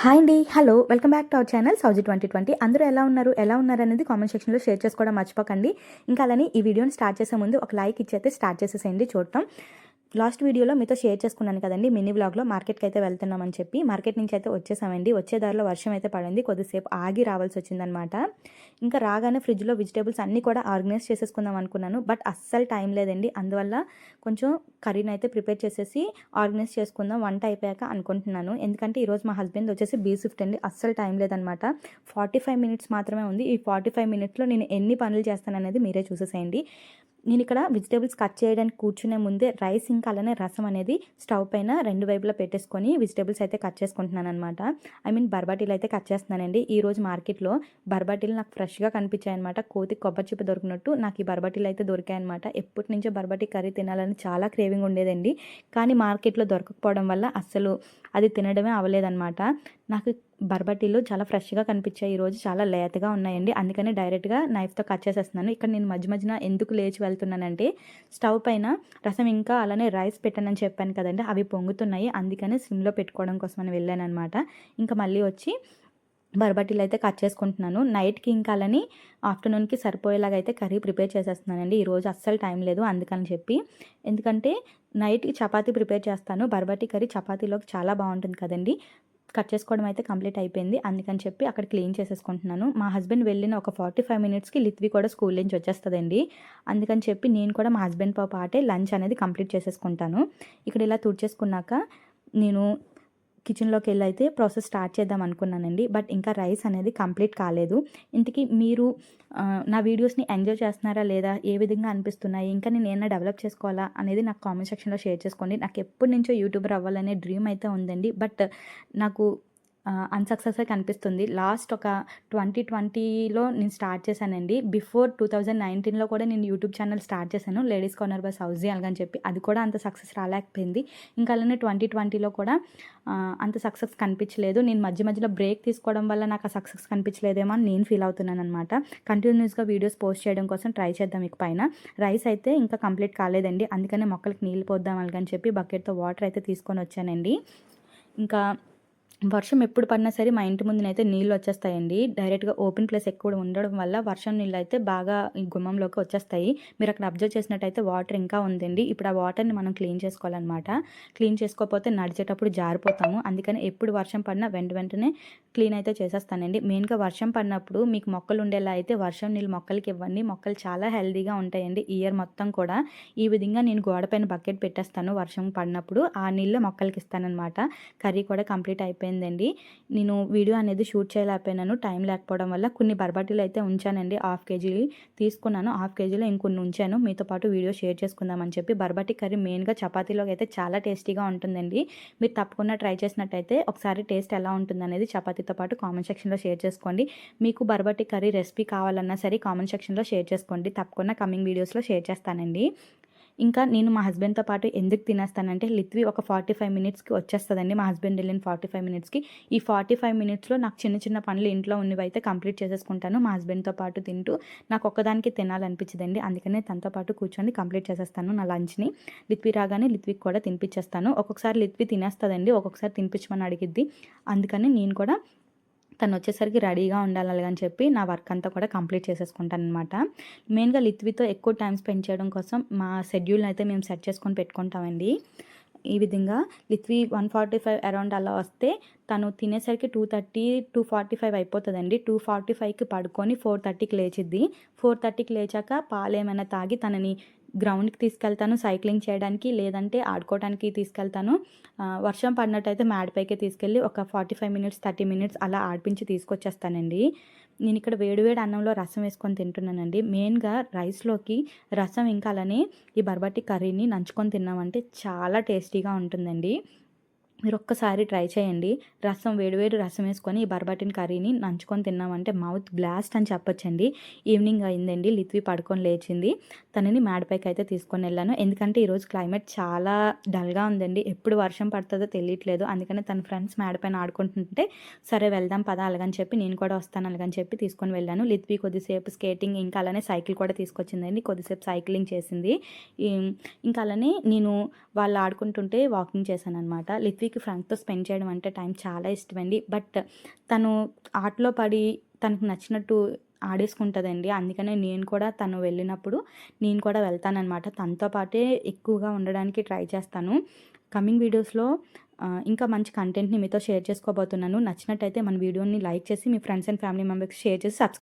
Hi అండి. Hello welcome back to our channel Souji twenty twenty అందరూ ఎలా ఉన్నారు? ఎలా ఉన్నారు అనేది కామెంట్ సెక్షన్లో షేర్ చేసుకోవడం మర్చిపోకండి. ఇంకా అలానే ఈ వీడియోని స్టార్ట్ చేసే ముందు ఒక లైక్ ఇచ్చేస్తే స్టార్ట్ చేసేసేయండి. చూడటం లాస్ట్ వీడియోలో మీతో షేర్ చేసుకున్నాను కదండి. మినీ వ్లాగ్లో మార్కెట్కి అయితే వెళ్తున్నామని చెప్పి మార్కెట్ నుంచి అయితే వచ్చేసామండి. వచ్చే దారిలో వర్షం అయితే పడింది. కొద్దిసేపు ఆగి రావాల్సి వచ్చిందనమాట ఇంకా రాగానే ఫ్రిడ్జ్లో వెజిటేబుల్స్ అన్నీ కూడా ఆర్గనైజ్ చేసేసుకుందాం అనుకున్నాను. బట్ అస్సలు టైం లేదండి. అందువల్ల కొంచెం కర్రీని అయితే ప్రిపేర్ చేసేసి ఆర్గనైజ్ చేసుకుందాం వంట అయిపోయాక అనుకుంటున్నాను. ఎందుకంటే ఈరోజు మా హస్బెండ్ వచ్చేసి బీ షిఫ్ట్ అండి. అస్సలు టైం లేదనమాట ఫార్టీ ఫైవ్ మినిట్స్ మాత్రమే ఉంది. ఈ ఫార్టీ ఫైవ్ మినిట్స్లో నేను ఎన్ని పనులు చేస్తాననేది మీరే చూసేసేయండి. నేను ఇక్కడ వెజిటేబుల్స్ కట్ చేయడానికి కూర్చునే ముందే రైస్ ఇంకా అలానే రసం అనేది స్టవ్ పైన రెండు వైపులా పెట్టేసుకొని వెజిటేబుల్స్ అయితే కట్ చేసుకుంటున్నాను అనమాట ఐ మీన్ బర్బాటీలు అయితే కట్ చేస్తున్నానండి. ఈరోజు మార్కెట్లో బర్బాటీలు నాకు ఫ్రెష్గా కనిపించాయి అనమాట కోతి కొబ్బరి చిప్ప దొరికినట్టు నాకు ఈ బర్బాటీలు అయితే దొరికాయి అనమాట ఎప్పటి నుంచో బర్బాటీ కర్రీ తినాలని చాలా క్రేవింగ్ ఉండేదండి. కానీ మార్కెట్లో దొరకకపోవడం వల్ల అస్సలు అది తినడమే అవ్వలేదన్నమాట. నాకు బర్బటీలు చాలా ఫ్రెష్గా కనిపించాయి. ఈరోజు చాలా లేతగా ఉన్నాయండి. అందుకని డైరెక్ట్గా నైఫ్తో కట్ చేసేస్తున్నాను. ఇక్కడ నేను మధ్య మధ్యన ఎందుకు లేచి వెళ్తున్నానంటే స్టవ్ పైన రసం ఇంకా అలానే రైస్ పెట్టానని చెప్పాను కదండి. అవి పొంగుతున్నాయి. అందుకని సిమ్లో పెట్టుకోవడం కోసం అని వెళ్ళాను అనమాట ఇంకా మళ్ళీ వచ్చి బర్బటీలు అయితే కట్ చేసుకుంటున్నాను. నైట్కి ఇంకా అలాని ఆఫ్టర్నూన్కి సరిపోయేలాగా అయితే కర్రీ ప్రిపేర్ చేసేస్తున్నానండి. ఈరోజు అస్సలు టైం లేదు అందుకని చెప్పి. ఎందుకంటే నైట్కి చపాతీ ప్రిపేర్ చేస్తాను. బర్బటీ కర్రీ చపాతీలోకి చాలా బాగుంటుంది కదండి. కట్ చేసుకోవడం అయితే కంప్లీట్ అయిపోయింది. అందుకని చెప్పి అక్కడ క్లీన్ చేసేసుకుంటున్నాను. మా హస్బెండ్ వెళ్ళిన ఒక ఫార్టీ ఫైవ్ మినిట్స్కి లిత్వి కూడా స్కూల్ నుంచి వచ్చేస్తుందండి. అందుకని చెప్పి నేను కూడా మా హస్బెండ్తో పాటే లంచ్ అనేది కంప్లీట్ చేసేసుకుంటాను. ఇక్కడ ఇలా తుడిచేసుకున్నాక నేను కిచెన్లోకి వెళ్ళి అయితే ప్రాసెస్ స్టార్ట్ చేద్దాం అనుకున్నానండి. బట్ ఇంకా రైస్ అనేది కంప్లీట్ కాలేదు. ఇంతకీ మీరు నా వీడియోస్ని ఎంజాయ్ చేస్తున్నారా లేదా ఏ విధంగా అనిపిస్తున్నాయి ఇంకా నేను ఏమైనా డెవలప్ చేసుకోవాలా అనేది నాకు కామెంట్ సెక్షన్లో షేర్ చేసుకోండి. నాకు ఎప్పటి నుంచో యూట్యూబర్ అవ్వాలనే డ్రీమ్ అయితే ఉందండి. బట్ నాకు అన్సక్సెస్ కనిపిస్తుంది. లాస్ట్ ఒక ట్వంటీ ట్వంటీలో నేను స్టార్ట్ చేశానండి. బిఫోర్ టూ థౌజండ్ నైన్టీన్లో కూడా నేను యూట్యూబ్ ఛానల్ స్టార్ట్ చేశాను. లేడీస్ కార్నర్ బస్ హౌస్ అని చెప్పి. అది కూడా అంత సక్సెస్ రాలేకపోయింది. ఇంకా అలానే ట్వంటీ ట్వంటీలో కూడా అంత సక్సెస్ కనిపించలేదు. నేను మధ్య మధ్యలో బ్రేక్ తీసుకోవడం వల్ల నాకు ఆ సక్సెస్ కనిపించలేదేమో అని నేను ఫీల్ అవుతున్నాను అనమాట కంటిన్యూస్గా వీడియోస్ పోస్ట్ చేయడం కోసం ట్రై చేద్దాం ఇక పైన. రైస్ అయితే ఇంకా కంప్లీట్ కాలేదండి. అందుకనే మొక్కలకి నీళ్ళు పోద్దాం అని చెప్పి బకెట్తో వాటర్ అయితే తీసుకొని వచ్చానండి. ఇంకా వర్షం ఎప్పుడు పడినా సరే మా ఇంటి ముందునైతే నీళ్ళు వచ్చేస్తాయండి. డైరెక్ట్గా ఓపెన్ ప్లేస్ ఎక్కువ ఉండడం వల్ల వర్షం నీళ్ళు అయితే బాగా గుమ్మంలోకి వచ్చేస్తాయి. మీరు అక్కడ అబ్జర్వ్ చేసినట్టయితే వాటర్ ఇంకా ఉందండి. ఇప్పుడు ఆ వాటర్ని మనం క్లీన్ చేసుకోవాలన్నమాట. క్లీన్ చేసుకోకపోతే నడిచేటప్పుడు జారిపోతాము. అందుకని ఎప్పుడు వర్షం పడినా వెంట వెంటనే క్లీన్ అయితే చేసేస్తానండి. మెయిన్గా వర్షం పడినప్పుడు మీకు మొక్కలు ఉండేలా అయితే వర్షం నీళ్ళు మొక్కలకి ఇవ్వండి. మొక్కలు చాలా హెల్దీగా ఉంటాయండి ఇయర్ మొత్తం కూడా. ఈ విధంగా నేను గోడ పైన బకెట్ పెట్టేస్తాను వర్షం పడినప్పుడు. ఆ నీళ్ళు మొక్కలకి ఇస్తానమాట కర్రీ కూడా కంప్లీట్ అయిపోయింది. అయిపోయిందండి. నేను వీడియో అనేది షూట్ చేయలేకపోయినాను. టైం లేకపోవడం వల్ల కొన్ని బర్బాటీలు అయితే ఉంచానండి. హాఫ్ కేజీ తీసుకున్నాను. హాఫ్ కేజీలో ఇంకొన్ని ఉంచాను. మీతో పాటు వీడియో షేర్ చేసుకుందామని చెప్పి బర్బాటీ కర్రీ మెయిన్గా చపాతీలోకి అయితే చాలా టేస్టీగా ఉంటుందండి. మీరు తప్పకుండా ట్రై చేసినట్టయితే ఒకసారి టేస్ట్ ఎలా ఉంటుంది అనేది చపాతీతో పాటు కామెంట్ సెక్షన్లో షేర్ చేసుకోండి. మీకు బర్బాటీ కర్రీ రెసిపీ కావాలన్నా సరే కామెంట్ సెక్షన్లో షేర్ చేసుకోండి. తప్పకుండా కమింగ్ వీడియోస్లో షేర్ చేస్తానండి. ఇంకా నేను మా హస్బెండ్తో పాటు ఎందుకు తినేస్తానంటే లిత్వి ఒక ఫార్టీ ఫైవ్ మినిట్స్కి వచ్చేస్తుందండి. మా హస్బెండ్ వెళ్ళిన ఫార్టీ ఫైవ్ మినిట్స్కి. ఈ ఫార్టీ ఫైవ్ మినిట్స్లో నాకు చిన్న చిన్న పనులు ఇంట్లో ఉన్నవి అయితే కంప్లీట్ చేసేసుకుంటాను. మా హస్బెండ్తో పాటు తింటూ నాకు ఒక్కదానికి తినాలనిపించదండి. అందుకనే తనతో పాటు కూర్చొని కంప్లీట్ చేసేస్తాను నా లంచ్ని. లిత్వి రాగానే లిత్వికి కూడా తినిపించేస్తాను. ఒక్కొక్కసారి లిత్వి తినేస్తుందండి. ఒక్కొక్కసారి తినిపించమని అడిగిద్ది. అందుకని నేను కూడా తను వచ్చేసరికి రెడీగా ఉండాలి అని చెప్పి నా వర్క్ అంతా కూడా కంప్లీట్ చేసేసుకుంటాను అనమాట మెయిన్గా లిత్వితో ఎక్కువ టైం స్పెండ్ చేయడం కోసం మా షెడ్యూల్ అయితే మేము సెట్ చేసుకొని పెట్టుకుంటామండి. ఈ విధంగా Lithvi one forty five around అలా వస్తే తను తినేసరికి two thirty two forty five అయిపోతుందండి. టూ ఫార్టీ ఫైవ్కి పడుకొని ఫోర్ థర్టీకి లేచిద్ది. ఫోర్ థర్టీకి లేచాక పాలు ఏమైనా తాగి తనని గ్రౌండ్కి తీసుకెళ్తాను సైక్లింగ్ చేయడానికి లేదంటే ఆడుకోవడానికి తీసుకెళ్తాను. వర్షం పడినట్టయితే మేడపైకి తీసుకెళ్ళి ఒక forty five minutes thirty minutes అలా ఆడిపించి తీసుకొచ్చేస్తానండి. నేను ఇక్కడ వేడివేడి అన్నంలో రసం వేసుకొని తింటున్నానండి. మెయిన్గా రైస్లోకి రసం ఇంకా అలానే ఈ బర్బట్టి కర్రీని నంచుకొని తిన్నామంటే చాలా టేస్టీగా ఉంటుందండి. మీరు ఒక్కసారి ట్రై చేయండి. రసం వేడివేడి రసం వేసుకొని ఈ బర్బటిన్ కర్రీని నంచుకొని తిన్నామంటే మౌత్ బ్లాస్ట్ అని చెప్పొచ్చండి. ఈవినింగ్ అయిందండి. లిత్వి పడుకొని లేచింది. తనని మేడపైకి అయితే తీసుకొని వెళ్ళాను. ఎందుకంటే ఈరోజు క్లైమేట్ చాలా డల్గా ఉందండి. ఎప్పుడు వర్షం పడుతుందో తెలియట్లేదు. అందుకని తన ఫ్రెండ్స్ మేడపైన ఆడుకుంటుంటే సరే వెళ్దాం పద అలాగని చెప్పి నేను కూడా వస్తాను అలాగని చెప్పి తీసుకొని వెళ్ళాను. లిత్వి కొద్దిసేపు స్కేటింగ్ ఇంకా అలానే సైకిల్ కూడా తీసుకొచ్చిందండి. కొద్దిసేపు సైక్లింగ్ చేసింది. ఇంకా అలానే నేను వాళ్ళు ఆడుకుంటుంటే వాకింగ్ చేశాను అనమాట లిత్వి బేబీకి ఫ్రెండ్స్తో స్పెండ్ చేయడం అంటే టైం చాలా ఇష్టమండి. బట్ తను ఆటలో పడి తనకు నచ్చినట్టు ఆడేసుకుంటుందండి. అందుకనే నేను కూడా తను వెళ్ళినప్పుడు నేను కూడా వెళ్తానమాట తనతో పాటే ఎక్కువగా ఉండడానికి ట్రై చేస్తాను. కమింగ్ వీడియోస్లో ఇంకా మంచి కంటెంట్ని మీతో షేర్ చేసుకోబోతున్నాను. నచ్చినట్టయితే మన వీడియోని లైక్ చేసి మీ ఫ్రెండ్స్ అండ్ ఫ్యామిలీ మెంబర్స్కి షేర్ చేసి సబ్స్క్రైబ్